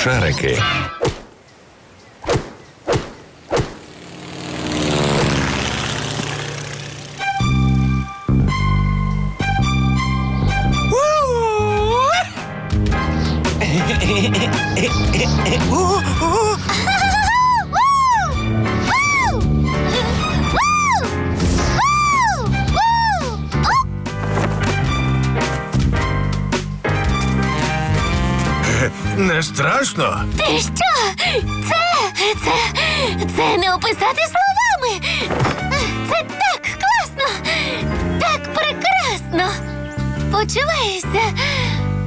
Смішарики. Не страшно? Ти що? Це, це, це не описати словами. Це так класно, так прекрасно. Почуваєшся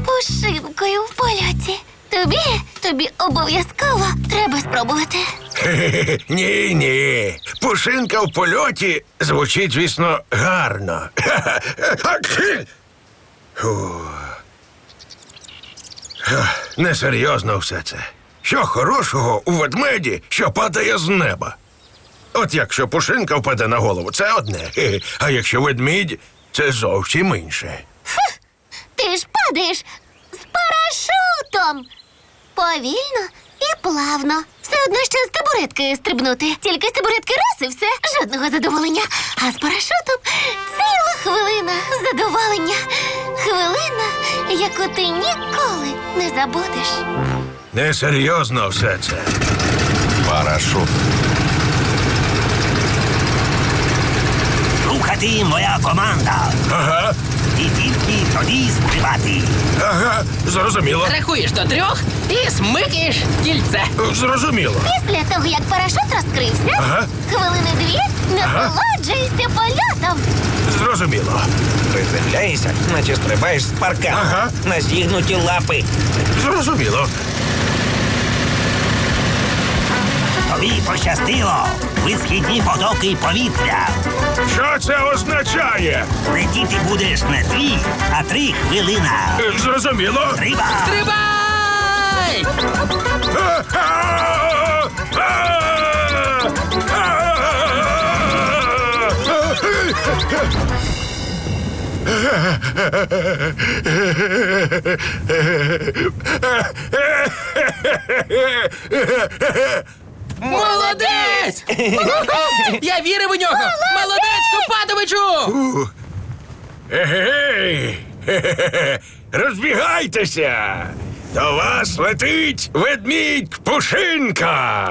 пушинкою в польоті. Тобі, тобі обов'язково треба спробувати. Ні, ні. Пушинка в польоті звучить, звісно, гарно. Фу. Несерйозно все це. Що хорошого у ведмеді, що падає з неба? От якщо пушинка впаде на голову, це одне. А якщо ведмідь, це зовсім інше. Ти ж падаєш з парашутом. Повільно плавно. Все одно, що з табуретки стрибнути. Тільки з табуретки раз і все, жодного задоволення. А з парашутом ціла хвилина задоволення. Хвилина, яку ти ніколи не забудеш. Несерйозно все це. Парашут. Рухати моя команда. Ага, І тільки тоді стрибати. ага, зрозуміло. Рахуєш до трьох і смикаєш кільце. Зрозуміло. Після того, як парашут розкрився, Ага. хвилини дві насолоджуйся польотом. Зрозуміло. Приземляєшся, наче стрибаєш з парка. Ага. На зігнуті лапи. Зрозуміло. Тобі пощастило. Висхідні потоки повітря. Що це означає? Летіти будеш не дві, а три хвилина. Зрозуміло. Риба! Стрибай! Молодець! Я вірив у нього! Молодець, Копатовичу! Егей! Хе-хе-хе! Розбігайтеся! До вас летить ведмідь Пушинка!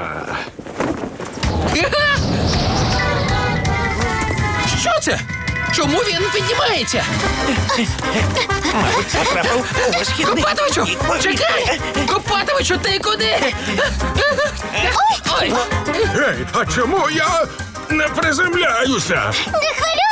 Що це? Чому він піднімається? Потрапив у висхідний. Копатовичу! Чекай! Копатовичу, ти куди? Ой! Гей, а чому я не приземляюся? Не хвилюйся!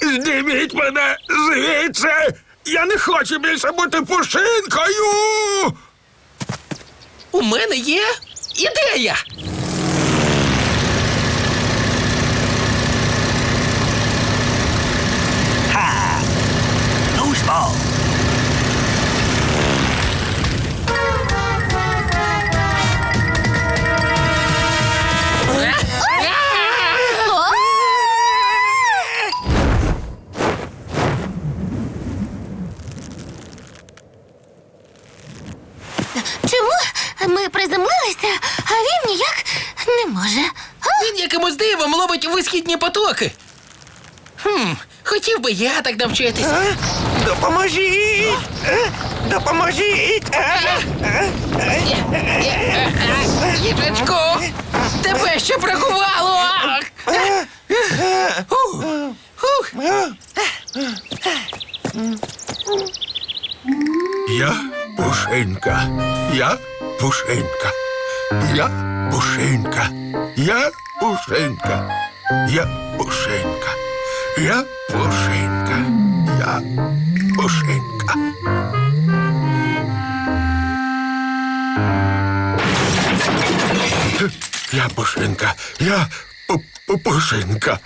Зніміть мене звідси! Я не хочу більше бути пушинкою! У мене є ідея! Ха! Ну ж бо! Ми приземлилися, а він ніяк не може? А? Він якимось дивом ловить висхідні потоки. Хм, хотів би я так навчитися. Допоможіть! Е, Допоможіть! Е, е, е. Тебе ще бракувало! Пушинка. Я пушинка. Я пушинка. Я пушинка. Я пушинка. Я пушинка. Я пушинка. Я пу- пу- пушинка.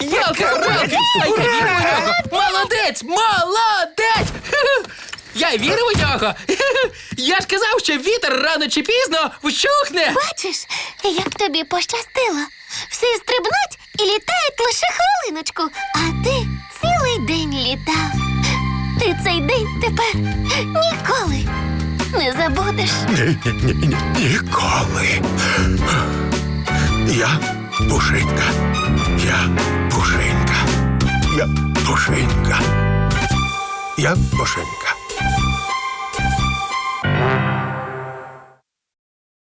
Ялка-палка! А я вірю! Молодець! Молодець! Я вірю у нього! Я ж казав, що вітер рано чи пізно вщухне! Бачиш, як тобі пощастило. Всі стрибнуть і літають лише хвилиночку, а ти цілий день літав. Ти цей день тепер ніколи не забудеш. Ні, ні, ні, ні, ніколи. Я пушинка. Я пушинка. Я пушинка. Я пушинка.